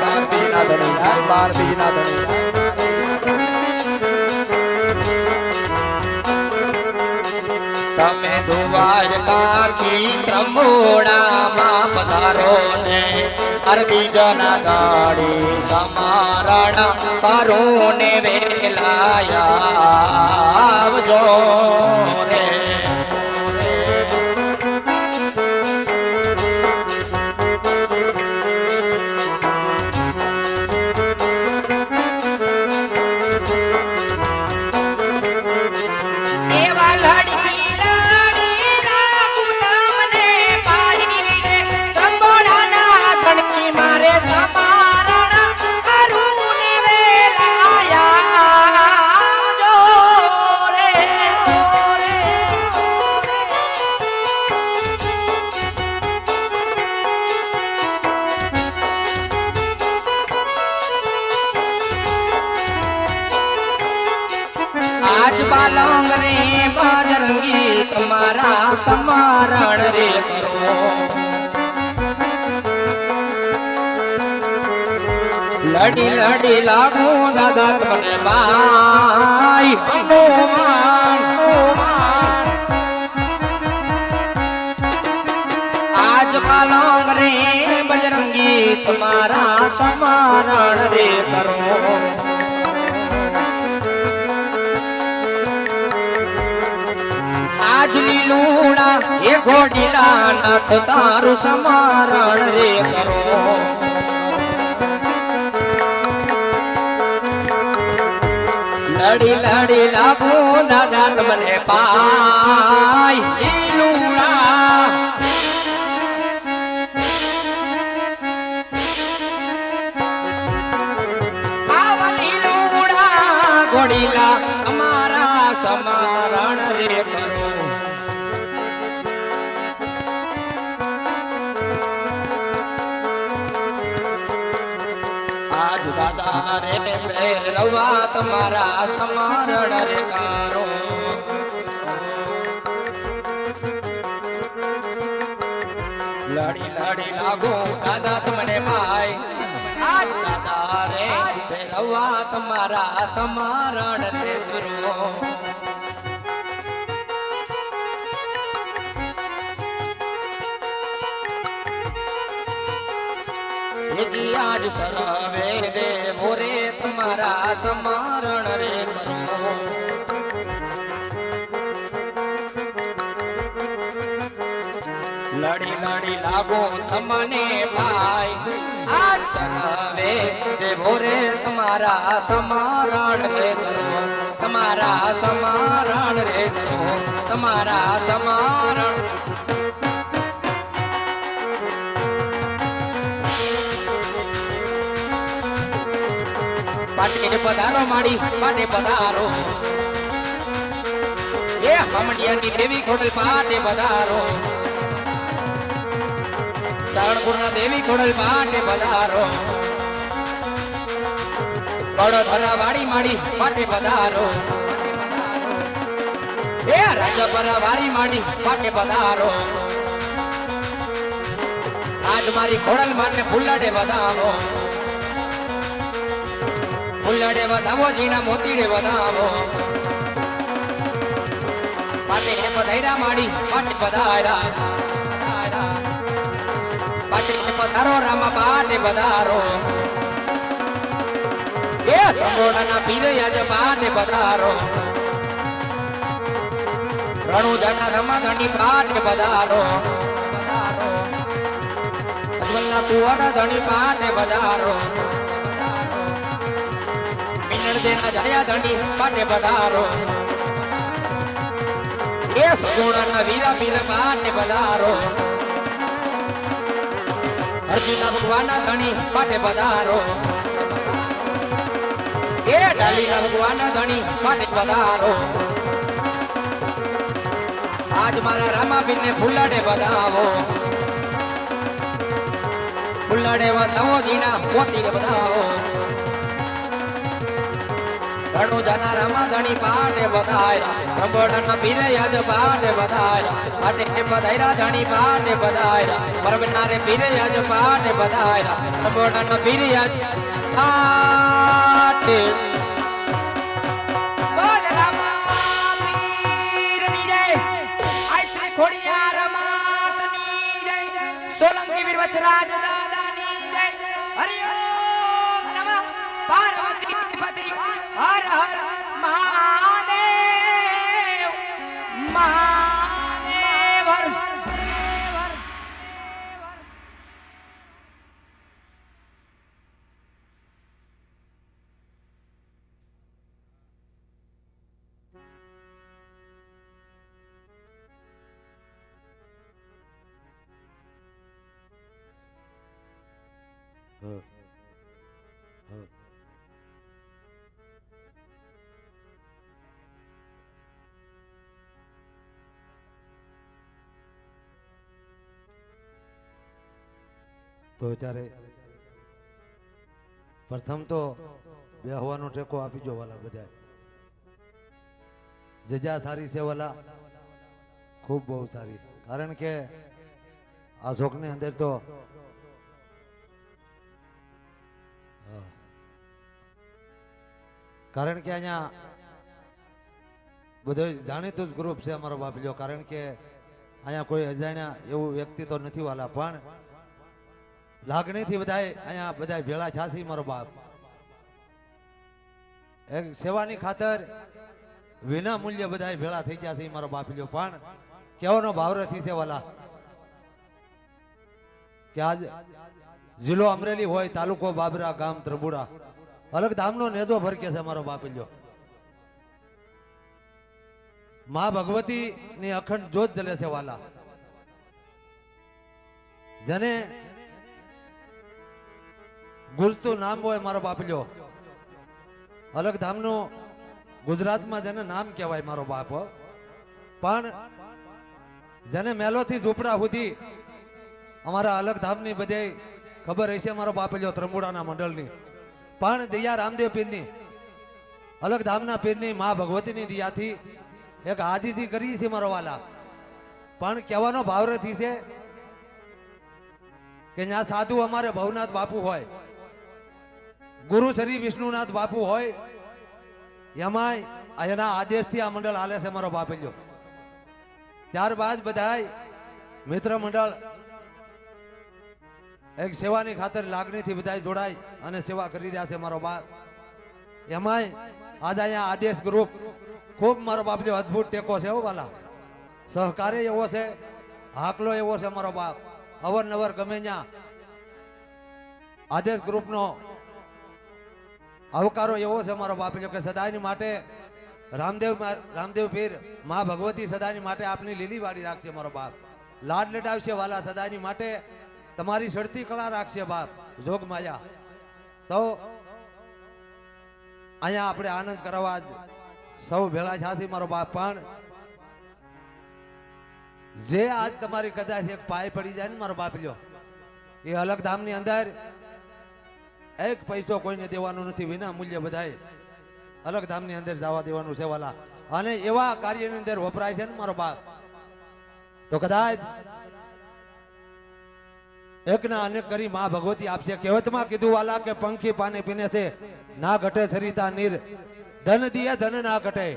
બાર બીજના ધણી બાર બીજના ધણી તમે દ્વારકાથી બ્રહ્મોણામાં પધારો ને અરબી જના ગાડી સમારણ કરો ને વેલાયા આવજો રે. બાલંગ રે બજરંગી તમારા સમારણ રે કરો. લડી લડી લાગો દાદા તમને બાઈ. ઘોડીલા નાથ તારું સમારણ રે કરો. લડી લડી, લાભો દાદા તમને પાય. ઘોડીલા અમારા સમારણ રે રે ભૈરવા તમારા સમારણ કારો લડી લડી લાગો દાદા તમને ભાઈ. આજ દાદા રે ભૈરવા તમારા સમારણ કરો એજી આજ સર્વે દેવો રે તમારા સમારણ રે લડી લડી લાગો તમને ભાઈ, આજ સર્વે દેવો રે તમારા સમારણ રે કરો. તમારા સમારણ રે કરો, તમારા સમારણ પાટે પધારો માડી, પાટે પધારો. એ હમડિયાની દેવી ખોડલ પાટે પધારો. ચારણપુરના દેવી ખોડલ પાટે પધારો. બડોદરા વાડી માડી પાટે પધારો. એ રાજપરા વાડી માડી પાટે પધારો. આજ મારી ખોડલ માટે ફૂલાડે વધાવો ફૂલડે વધાવો ઝીણા મોતીડે વધાવો પાટે હે પધાર્યા માડી, પાટે પધાયરા પાટે હે પધારો રામા પાટે પધારો. એ ત્રંબોડાના પીરે આજ પાટે પધારો. રણુજાના રમાધણી પાટે પધારો. પધારો ધણી પાટે પધારો. મિનળદેના જયા ધણી પાટે પધારો. એ સગુણાના વીરા પીર પાટે પધારો. અર્જુના ભગવાનના ધણી પાટે પધારો. એ ડાલીના ભગવાનના ધણી પાટે પધારો. આજ મારા રામાબીનને ફૂલાડે વધાવો ફૂલડે વધાવો જીના મોતી બધાવો રણુ જાના રામા ધણી પાટે બધાયરા રંબોડન પીરે યાદ પાટે બધાયરા પાટે બધાયરા ધણી પાટે બધાયરા પરબનારે પીરે યાદ પાટે જય. સોલંકી વીર વચરાજ દાદાની જય. પાર્વતી પતિ હર હર મહાદેવ મહાદેવ હર તો ત્યારે પ્રથમ તો બેહવાનો ટેકો આપી જો વાલા બધા જજા સારી છે વાલા. ખૂબ બહુ સારી. કારણ કે આ શોખની અંદર તો કારણ કે અહીંયા બધો જાણીતું જ ગ્રુપ છે અમારો બાપલ્યો કારણ કે અહીંયા કોઈ અજાણ્યા એવું વ્યક્તિ તો નથી વાલા. પણ લાગણીથી બધા અહીંયા બધા ભેળા છાસી મારો બાપ. સેવાની ખાતર વિના મૂલ્ય બધા ભેળા થઈ ગયા છે મારો બાપ લ્યો. પણ કેવાનો ભાવ નથી સેવાલા કે આજ જિલ્લો અમરેલી હોય, તાલુકો બાબરા, ગામ ત્રબુડા. અલગ ધામનો નેજો ભરકે છે મારો બાપ લ્યો. મા ભગવતી ની અખંડ જોત જલે છે વાલા જેને ગુજતું નામ હોય મારો બાપલ્યો અલગ ધામનું ગુજરાતમાં જેને નામ કહેવાય મારો બાપ પણ જેને મેલોથી ઝૂંપડા સુધી અમારા અલગ ધામની બધે ખબર હશે મારો બાપલ્યો ત્રંબુડાના મંડળની. પણ દયા રામદેવ પીરની, અલગ ધામના પીરની મા ભગવતીની દયાથી એક આજીજી કરી છે મારો વાલા. પણ કહેવાનો ભાવ નથી છે કે જ્યાં સાધુ અમારે ભવનાથ બાપુ હોય ગુરુ શ્રી વિષ્ણુનાથ બાપુ હોય, એમાંય એના આદેશથી આ મંડળ હાલે છે મારો બાપલ્યો. ત્યારબાદ બધાય મિત્ર મંડળ એક સેવાની ખાતર લાગણીથી બધાય જોડાય અને સેવા કરી રહ્યા છે મારો બાપ. એમાંય આજે અહીંયા આદેશ ગ્રુપ ખૂબ મારો બાપલ્યો અદ્ભુત ટેકો છે એવો વાલા સહકારી એવો છે, હાકલો એવો છે મારો બાપ. અવરનવર ગમે ત્યાં આદેશ ગ્રુપનો આવકારો એવો છે અમારો બાપ કે સદાયની માટે રામદેવ રામદેવ પીર મા ભગવતી સદાયની માટે આપની લીલી વાડી રાખશે મારો બાપ. લાડ લટાવશે વાલા સદાયની માટે તમારી સડતી કળા રાખશે બાપ. જોગ માયા. તો અહીંયા આપણે આનંદ કરવા સૌ ભેળા છાસી મારો બાપ. પણ જે આજ તમારી કદાચ એક પાય પડી જાય ને મારો બાપ લ્યો, એ અલગ ધામની અંદર એક પૈસો કોઈને દેવાનો નથી, વિના મૂલ્ય બધાય. અલગ ધામની અંદર જવા દેવાનું છે વાલા. અને એવા કાર્યની અંદર વપરાય છે ને મારો બાપ. તો કદાચ એકના અનેક કરી મા ભગવતી આપશે. કહેવતમાં કીધું વાલા કે પંખી પાને પીને છે, ના ઘટે સરિતા નીર. ધન દિયે ધન ના ઘટે.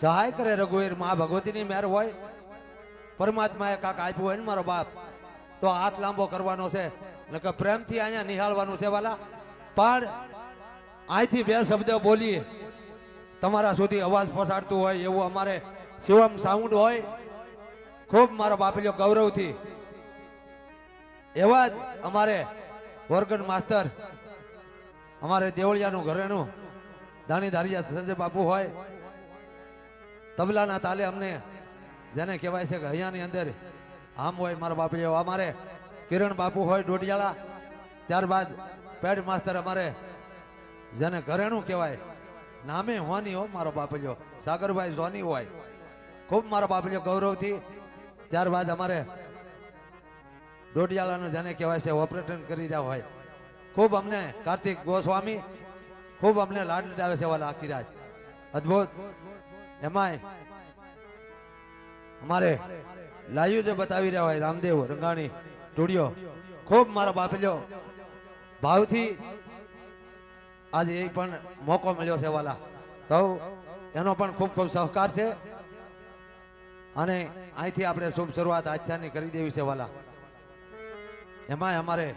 સહાય કરે રઘુવીર, મા ભગવતીની મેર હોય. પરમાત્માએ કાક આપ્યું હોય ને મારો બાપ. તો હાથ લાંબો કરવાનો છે. પ્રેમથી અહીંયા નિહાળવાનું છે વાલા. પણ અહીંથી બે શબ્દ બોલીએ. તમારા સુધી અવાજ પસાડતું હોય એવું અમારે શિવમ સાઉન્ડ હોય. ખૂબ મારો બાપલ્યો ગૌરવથી. એવા જ અમારે વર્ગન માસ્તર, અમારે દેવળિયાનું ઘરેણું દાણી ધારિયા સંજય બાપુ હોય. તબલાના તાલે અમને જેને કહેવાય છે કે અહીંયાની અંદર આમ હોય મારા બાપુ અમારે કિરણ બાપુ હોય ડોડિયાળા ત્યારબાદ પેડ માસ્તર અમારે જેને ઘરેણું કહેવાય, નામે હોની હો મારો બાપલ્યો. સાગરભાઈ સોની હોય. ખૂબ મારો બાપલ્યો ગૌરવથી. ત્યારબાદ અમારે ડોડિયાલાનું જેને કહેવાય છે ઓપરેટર કરી રહ્યા હોય. ખૂબ અમને કાર્તિક ગોસ્વામી, ખૂબ અમને લાડ લડાવે છે વાલા આખી રાત અદ્ભુત. એમાંય અમારે લાઈવ જે બતાવી રહ્યા હોય, રામદેવ રંગાણી સ્ટુડિયો ખૂબ મારો બાપલ્યો ભાવથી આજે એ પણ મોકો મળ્યો છે વાલા. તો એનો પણ ખૂબ ખૂબ સહકાર છે. અને અહીંથી આપણે શુભ શરૂઆત આચારની કરી દેવી છે વાલા. એમાં અમારે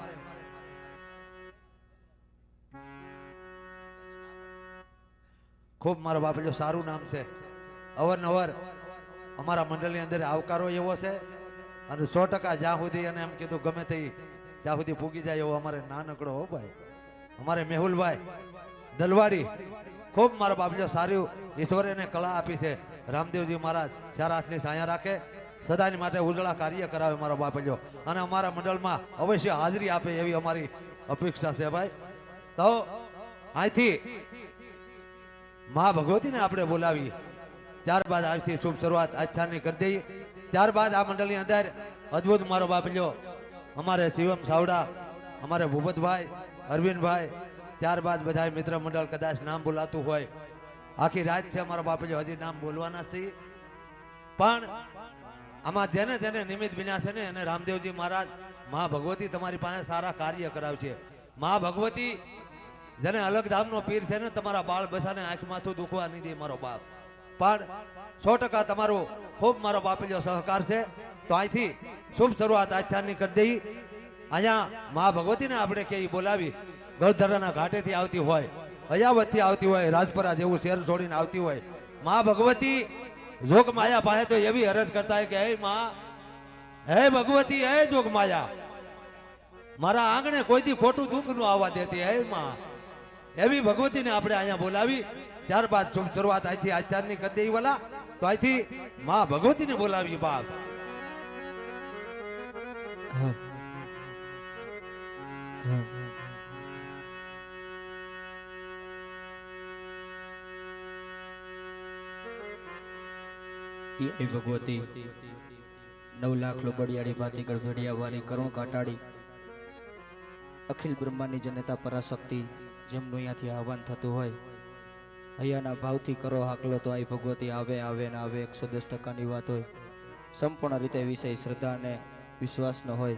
ખૂબ મારો બાપલ્યો સારું નામ છે. અવારનવાર અમારા મંડળની અંદર આવકારો એવો છે. અને સો ટકા જ્યાં સુધી અને એમ કીધું, ગમે તે જ્યાં સુધી પૂગી જાય એવો અમારે નાનકડો હો ભાઈ. અમારે મેહુલભાઈ દલવાડી ખૂબ મારા બાપજો સારું ઈશ્વરે એને કળા આપી છે. રામદેવજી મહારાજ, ચાર હાથની સાયા રાખે, સદાની માટે ઉજળા કાર્ય કરાવે મારા બાપજો અને અમારા મંડળમાં અવશ્ય હાજરી આપે એવી અમારી અપેક્ષા છે ભાઈ. તો અહીંથી મા ભગવતીને આપણે બોલાવી ત્યારબાદ આજથી શુભ શરૂઆત આચ્છાની કરી દઈએ. ત્યારબાદ આ મંડળની અંદર અદ્ભુત મારો બાપલ્યો અમારે શિવમ સાવડા, અમારે ભૂપતભાઈ, અરવિંદભાઈ, ત્યારબાદ બધા મિત્ર મંડળ કદાચ નામ બોલાતું હોય. આખી રાત છે અમારા બાપુજી હજી નામ બોલવાના છે. પણ આમાં જેને જેને નિમિત્ત બન્યા છે ને એને રામદેવજી મહારાજ મા ભગવતી તમારી પાસે સારા કાર્ય કરાવશે. મા ભગવતી જેને અલગ ધામનો પીર છે ને તમારા બાળ બસાને આંખમાંથી દુખવા નહીં દે મારો બાપ. પણ સો ટકા તમારો ખૂબ મારો બાપલ્યો સહકાર છે. તો અહીંથી શુભ શરૂઆત આચારની કરી દઈ અહીંયા મા ભગવતીને આપણે કે બોલાવી. ગળધરાના ઘાટેથી આવતી હોય અયાવતથી આવતી હોય, રાજપરા જેવું શેર છોડીને આવતી હોય. મા ભગવતી જોગ માયા પાસે તો એવી અરજ કરતા કે, હે મા, હે ભગવતી, હે જોગ માયા. મારા આંગણે કોઈથી ખોટું દુઃખનું આવવા દેતી, હે માં. એવી ભગવતીને આપણે અહીંયા બોલાવી. ત્યારબાદ શરૂઆત અહીંથી આચારની કરી દઈ વાલા. તો અહીંથી માં ભગવતીને બોલાવી બાપ. ભગવતી નવ લાખ લોબડિયાળી ભાતીગળ ભેડિયા વારી કરુણ કાટાડી અખિલ બ્રહ્માની જનતા પરાશક્તિ જેમનું અહીંયાથી આહવાન થતું હોય, અહીંયાના ભાવથી કરો હાકલો તો આઈ ભગવતી, આવે આવે ને આવે, એકસો દસ ટકાની વાત હોય. સંપૂર્ણ રીતે વિષય શ્રદ્ધા અને વિશ્વાસનો હોય.